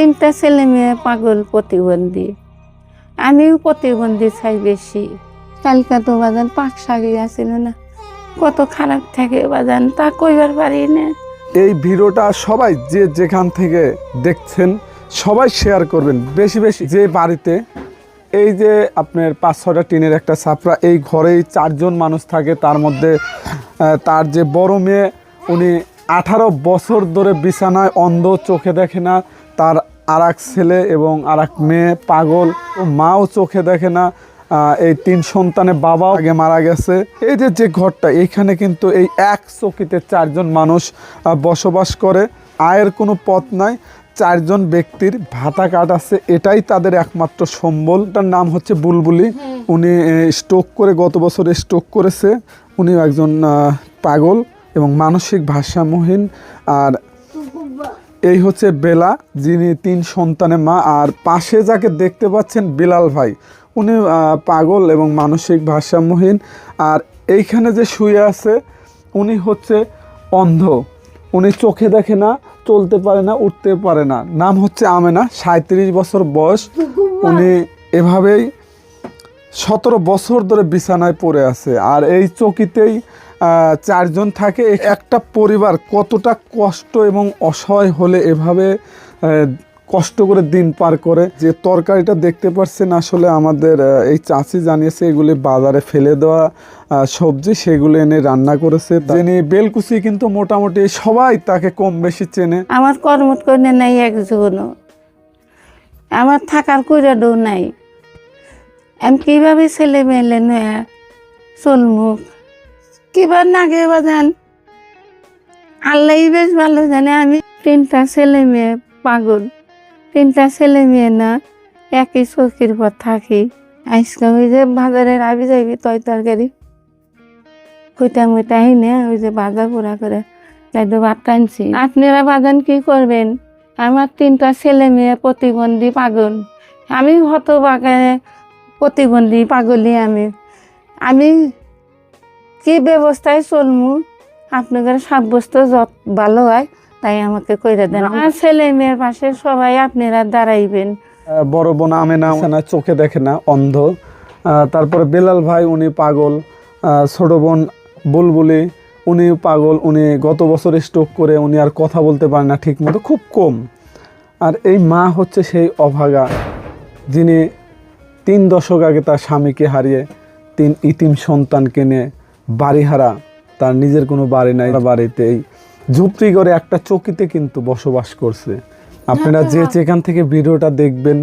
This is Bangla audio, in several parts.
তিনটা ছেলে মেয়ে পাগল প্রতিবন্ধী। আমিও প্রতিবন্ধী চাই বেশি। কালকা তো বাজান পাক শাকি আছিল না। কত খারাপ থাকে বাজান, তা কইবার পারি না। এই ভিডিওটা সবাই যে যেখান থেকে দেখছেন, সবাই শেয়ার করবেন। বেশি বেশি যে বাড়িতে, এই যে আপনার পাঁচ ছটা টিনের একটা ছাপড়া এই ঘরেই চারজন মানুষ থাকে, তার মধ্যে তার যে বড় মেয়ে, উনি আঠারো বছর ধরে বিছানায় অন্ধ, চোখে দেখে না, তার আর ছেলে এবং আর মেয়ে পাগল মাও চোখে দেখে না এই তিন সন্তানের বাবাও আগে মারা গেছে। এই যে যে ঘরটা এইখানে কিন্তু এই এক চকিতে চারজন মানুষ বসবাস করে। আয়ের কোনো পথ নাই চারজন ব্যক্তির ভাতা কাট আছে এটাই তাদের একমাত্র সম্বল। তার নাম হচ্ছে বুলবুলি। উনি স্ট্রোক করে গত বছর স্ট্রোক করেছে। উনি একজন পাগল এবং মানসিক ভারসাম্যহীন। আর এই হচ্ছে বেলা যিনি তিন সন্তানের মা আর পাশে যাকে দেখতে পাচ্ছেন বিলাল ভাই। উনি পাগল এবং মানসিক ভারসাম্যহীন। আর এইখানে যে শুয়ে আছে উনি হচ্ছে অন্ধ। উনি চোখে দেখে না চলতে পারে না উঠতে পারে না। নাম হচ্ছে আমেনা সাঁত্রিশ বছর বয়স। উনি এভাবেই সতেরো বছর ধরে বিছানায় পড়ে আছে। আর এই চকিতেই চারজন থাকে। একটা পরিবার কতটা কষ্ট এবং অসহায় হলে এভাবে কষ্ট করে দিন পার করে। যে তরকারিটা দেখতে পাচ্ছেন আসলে আমাদের এই চাষি জানিয়েছে এগুলি বাজারে ফেলে দেওয়া সবজি, সেগুলো এনে রান্না করেছে। যিনি বেলকুচি কিন্তু মোটামুটি সবাই তাকে কম বেশি চেনে। আমার কর্ম করে নাই একজনও। আমার থাকার কইরাডও নাই। আমি কীভাবে ছেলে মেলে নয়া চলমু কিবার নাগে বাজান আল্লাহ বেশ ভালো জানে, আমি তিনটা ছেলে মেয়ে পাগল। তিনটা ছেলে মেয়ে না, একই চৌকির পর থাকি। আজকে ওই যে বাজারে আবি যাবি তয় তরকারি। কুইটা মুইটা আইনে ওই যে বাজার পোড়া করে। তাই তো ভাত টানছি আপনারা বাজান কি করবেন? আমার তিনটা ছেলে মেয়ে প্রতিবন্ধী পাগল। আমি হত বাগানে প্রতিবন্ধী পাগলি আমি। আমি কি ব্যবস্থায় চলমু? আপনাদের সাব্যস্ত যত ভালো হয় তাই আমাকে কইরা দেন। আমার ছেলে মেয়ের পাশে সবাই আপনারা দাঁড়াইবেন। বড় বোন আমেনা না চোখে দেখে না অন্ধ। তারপরে বেলাল ভাই উনি পাগল। ছোট বোন বুলবুলি উনি পাগল। উনি গত বছর স্ট্রোক করে উনি আর কথা বলতে পারে না ঠিক মতো খুব কম। আর এই মা হচ্ছে সেই অভাগা যিনি তিন দশক আগে তার স্বামীকে হারিয়ে তিন ইতিম সন্তানকে নিয়ে বাড়িহারা তার নিজের কোনো বাড়ি নাই বাড়িতে এই ঝুপড়ি করে একটা চকিতে কিন্তু বসবাস করছে। আপনারা যে যেখান থেকে ভিডিওটা দেখবেন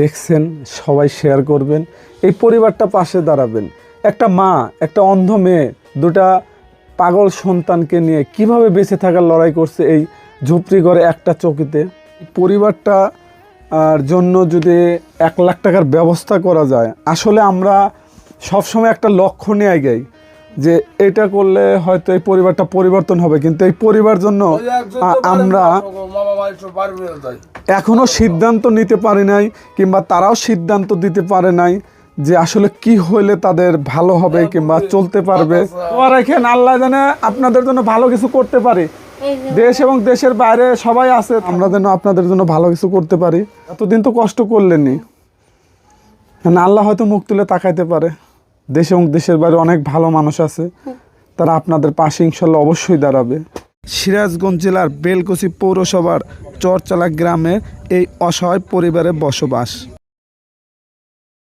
দেখছেন সবাই শেয়ার করবেন এই পরিবারটা পাশে দাঁড়াবেন। একটা মা একটা অন্ধ মেয়ে দুটা পাগল সন্তানকে নিয়ে কীভাবে বেঁচে থাকার লড়াই করছে এই ঝুপড়ি ঘরে একটা চকিতে? পরিবারটা আর জন্য যদি এক লাখ টাকার ব্যবস্থা করা যায় আসলে আমরা সবসময় একটা লক্ষ্য নিয়ে যাই যে এটা করলে হয়তো এই পরিবারটা পরিবর্তন হবে কিন্তু এই পরিবার জন্য আমরা এখনও সিদ্ধান্ত নিতে পারি নাই কিংবা তারাও সিদ্ধান্ত দিতে পারে নাই যে আসলে কি হইলে তাদের ভালো হবে কিংবা চলতে পারবে। রাখেন আল্লাহ জানে আপনাদের জন্য ভালো কিছু করতে পারি। দেশ এবং দেশের বাইরে সবাই আছে আমরা যেন আপনাদের জন্য ভালো কিছু করতে পারি। এতদিন তো কষ্ট করলেনি না আল্লাহ হয়তো মুখ তুলে তাকাইতে পারে। দেশ এবং দেশের বাইরে অনেক ভালো মানুষ আছে। তারা আপনাদের পাশে ইনশাল্লাহ অবশ্যই দাঁড়াবে। সিরাজগঞ্জ জেলার বেলকুচি পৌরসভার চরচালা গ্রামে এই অসহায় পরিবারে বসবাস।